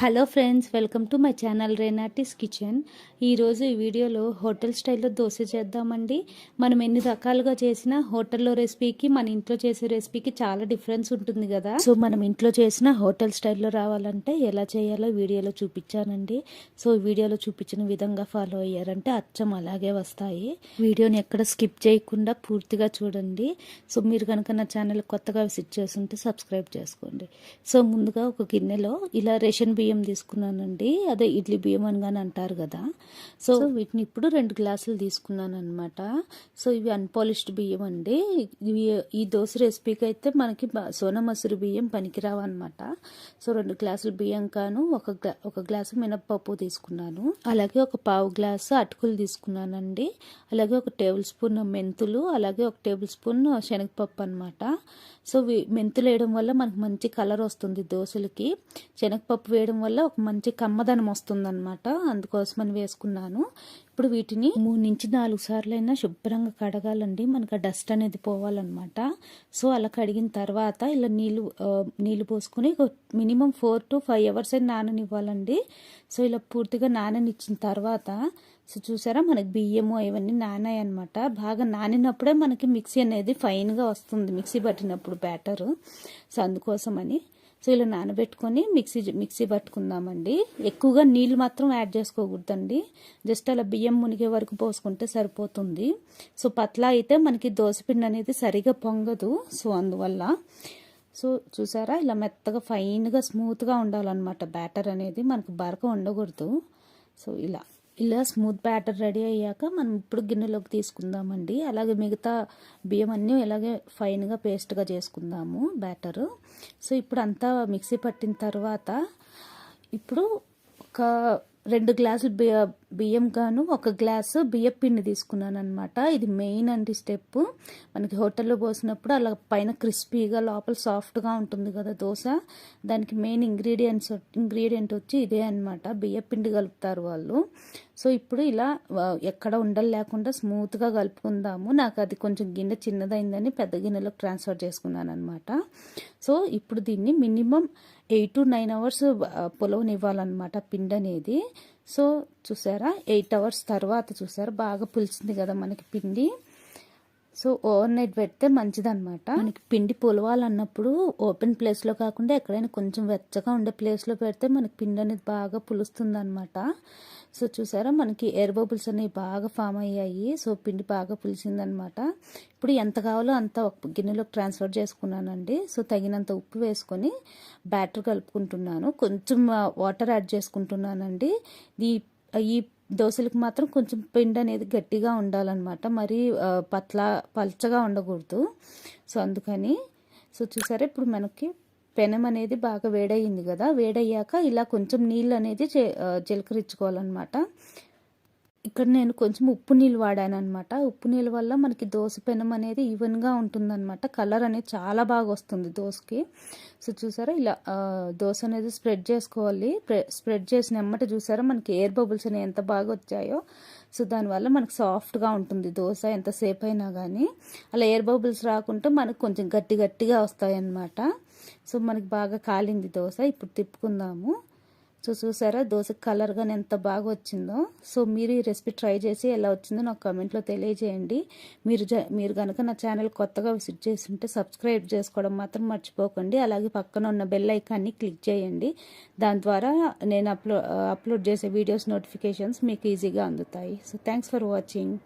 Hello friends welcome to my channel Renati's kitchen. ఈరోజు ఈ వీడియోలో హోటల్ స్టైల్లో దోశ చేద్దామండి. మనం ఎన్ని రకాలుగా చేసినా హోటల్లో రెసిపీకి మన ఇంట్లో చేసే రెసిపీకి చాలా డిఫరెన్స్ ఉంటుంది కదా. సో మనం ఇంట్లో చేసిన హోటల్ స్టైల్లో రావాలంటే ఎలా చేయాలో వీడియోలో చూపించానండి. సో వీడియోలో చూపించిన విధంగా ఫాలో అయ్యారంటే అచ్చం అలాగే వస్తాయి. వీడియోని ఎక్కడ స్కిప్ చేయకుండా పూర్తిగా చూడండి. సో మీరు కనుక నా ఛానల్ కొత్తగా విసిట్ చేస్తుంటే సబ్స్క్రైబ్ చేసుకోండి. సో ముందుగా ఒక గిన్నెలో ఇలా రేషన్ బియ్యం తీసుకున్నానండి. అదే ఇడ్లీ బియ్యం అని కానీ అంటారు కదా. సో వీటిని ఇప్పుడు రెండు గ్లాసులు తీసుకున్నాను అనమాట సో ఇవి అన్పాలిష్డ్ బియ్యం అండి. ఇవి ఈ దోశ రెసిపీకి అయితే మనకి బ- సోనా మసూరి బియ్యం పనికిరావు అనమాట సో రెండు గ్లాసులు బియ్యం కాను ఒక గ్లా ఒక గ్లాసు మినప్పప్పు తీసుకున్నాను. అలాగే ఒక పావు గ్లాసు అటుకులు తీసుకున్నానండి. అలాగే ఒక టేబుల్ స్పూన్ మెంతులు అలాగే ఒక టేబుల్ స్పూన్ శనగపప్పు అనమాట సో మెంతులు వేయడం వల్ల మనకు మంచి కలర్ వస్తుంది దోశలకి. శనగపప్పు వేయడం వల్ల ఒక మంచి కమ్మదనం వస్తుందన్నమాట. అందుకోసమని వేసుకున్నాను. ఇప్పుడు వీటిని మూడు నుంచి నాలుగు సార్లు అయినా శుభ్రంగా కడగాలండి. మనకు ఆ డస్ట్ అనేది పోవాలన్నమాట. సో అలా కడిగిన తర్వాత ఇలా నీళ్ళు నీళ్ళు పోసుకొని minimum four to five hours అయినా నాననివ్వాలండి. సో ఇలా పూర్తిగా నాననిచ్చిన తర్వాత సో చూసారా మనకి బియ్యము ఇవన్నీ నానాయి అనమాట బాగా నానినప్పుడే మనకి మిక్సీ అనేది ఫైన్గా వస్తుంది. మిక్సీ పట్టినప్పుడు బ్యాటరు. సో అందుకోసమని సో ఇలా నానబెట్టుకొని మిక్సీ మిక్సీ పట్టుకుందామండి. ఎక్కువగా నీళ్ళు మాత్రం యాడ్ చేసుకోకూడదండి. జస్ట్ అలా బియ్యం మునిగే వరకు పోసుకుంటే సరిపోతుంది. సో పట్లా అయితే మనకి దోశపిండి అనేది సరిగా పొంగదు. సో అందువల్ల సో చూసారా? ఇలా మెత్తగా ఫైన్గా స్మూత్గా ఉండాలన్నమాట. బ్యాటర్ అనేది మనకు బరక ఉండకూడదు. సో ఇలా. ఇలా స్మూత్ బ్యాటర్ రెడీ అయ్యాక మనం ఇప్పుడు గిన్నెలోకి తీసుకుందామండి. అలాగే మిగతా బియ్యం అన్నీ ఇలాగే ఫైన్గా పేస్ట్గా చేసుకుందాము బ్యాటరు సో ఇప్పుడు అంతా మిక్సీ పట్టిన తర్వాత ఇప్పుడు ఒక రెండు గ్లాసులు బియ్య బియ్యం గాను ఒక గ్లాసు బియ్య పిండి తీసుకున్నాను అనమాట ఇది మెయిన్ అండి స్టెప్. మనకి హోటల్లో పోసినప్పుడు అలా పైన క్రిస్పీగా లోపల సాఫ్ట్గా ఉంటుంది కదా దోశ. దానికి మెయిన్ ఇంగ్రీడియంట్స్ ఇంగ్రీడియంట్ వచ్చి ఇదే అనమాట బియ్య పిండి కలుపుతారు వాళ్ళు. సో ఇప్పుడు ఇలా ఎక్కడ ఉండలు లేకుండా స్మూత్గా కలుపుకుందాము. నాకు అది కొంచెం గిన్నె చిన్నదైందని పెద్ద గిన్నెలోకి ట్రాన్స్ఫర్ చేసుకున్నాను అనమాట సో ఇప్పుడు దీన్ని minimum eight to nine hours పొలవనివ్వాలన్నమాట పిండి అనేది సో చూసారా? ఎయిట్ అవర్స్ తర్వాత చూసారా? బాగా పులిచింది కదా మనకి పిండి. సో ఓవర్ నైట్ పెడితే మంచిదన్నమాట. మనకి పిండి పులవాలన్నప్పుడు ఓపెన్ ప్లేస్లో కాకుండా ఎక్కడైనా కొంచెం వెచ్చగా ఉండే ప్లేస్లో పెడితే మనకి పిండి అనేది బాగా పులుస్తుంది అనమాట సో చూసారా మనకి ఎయిర్ బబుల్స్ అనేవి బాగా ఫామ్ అయ్యాయి. సో పిండి బాగా పులిసిందనమాట ఇప్పుడు ఎంత కావాలో అంత గిన్నెలోకి ట్రాన్స్ఫర్ చేసుకున్నానండి. సో తగినంత ఉప్పు వేసుకొని బ్యాటర్ కలుపుకుంటున్నాను. కొంచెం వాటర్ యాడ్ చేసుకుంటున్నానండి. ఈ ఈ దోశలకు మాత్రం కొంచెం పిండి అనేది గట్టిగా ఉండాలన్నమాట. మరి ఆ, పట్ల పల్చగా ఉండకూడదు. సో అందుకని సో చూసారా ఇప్పుడు మనకి పెనం అనేది బాగా వేడయింది కదా. వేడయ్యాక ఇలా కొంచెం నీళ్ళు అనేది చే- చిలకరించుకోవాలన్నమాట. ఇక్కడ నేను కొంచెం ఉప్పు నీళ్ళు వాడాను అనమాట ఉప్పు నీళ్ళ వల్ల మనకి దోశ పెనం అనేది ఈవెన్గా ఉంటుందన్నమాట. కలర్ అనేది చాలా బాగా వస్తుంది దోశకి. సో చూసారా ఇలా దోశ అనేది స్ప్రెడ్ చేసుకోవాలి. స్ప్రెడ్ చేసిన ఎమ్మట చూసారా మనకి ఎయిర్ బబుల్స్ అనేవి ఎంత బాగా వచ్చాయో. సో దానివల్ల మనకి సాఫ్ట్గా ఉంటుంది దోశ ఎంతసేపు అయినా కానీ అలా ఎయిర్ బబుల్స్ రాకుంటే మనకు కొంచెం గట్టి గట్టిగా వస్తాయన్నమాట. సో మనకి బాగా కాలింది దోశ. ఇప్పుడు తిప్పుకుందాము. సో చూసారా దోశ కలర్ కానీ ఎంత బాగా వచ్చిందో. సో మీరు ఈ రెసిపీ ట్రై చేసి ఎలా వచ్చిందో నాకు కమెంట్లో తెలియజేయండి. మీరు జ మీరు కనుక నా ఛానల్ కొత్తగా విజిట్ చేస్తుంటే సబ్స్క్రైబ్ చేసుకోవడం మాత్రం మర్చిపోకండి. అలాగే పక్కన ఉన్న బెల్ ఐకాన్ని క్లిక్ చేయండి. దాని ద్వారా నేను అప్లో అప్లోడ్ చేసే వీడియోస్ నోటిఫికేషన్స్ మీకు ఈజీగా అందుతాయి. So thanks for watching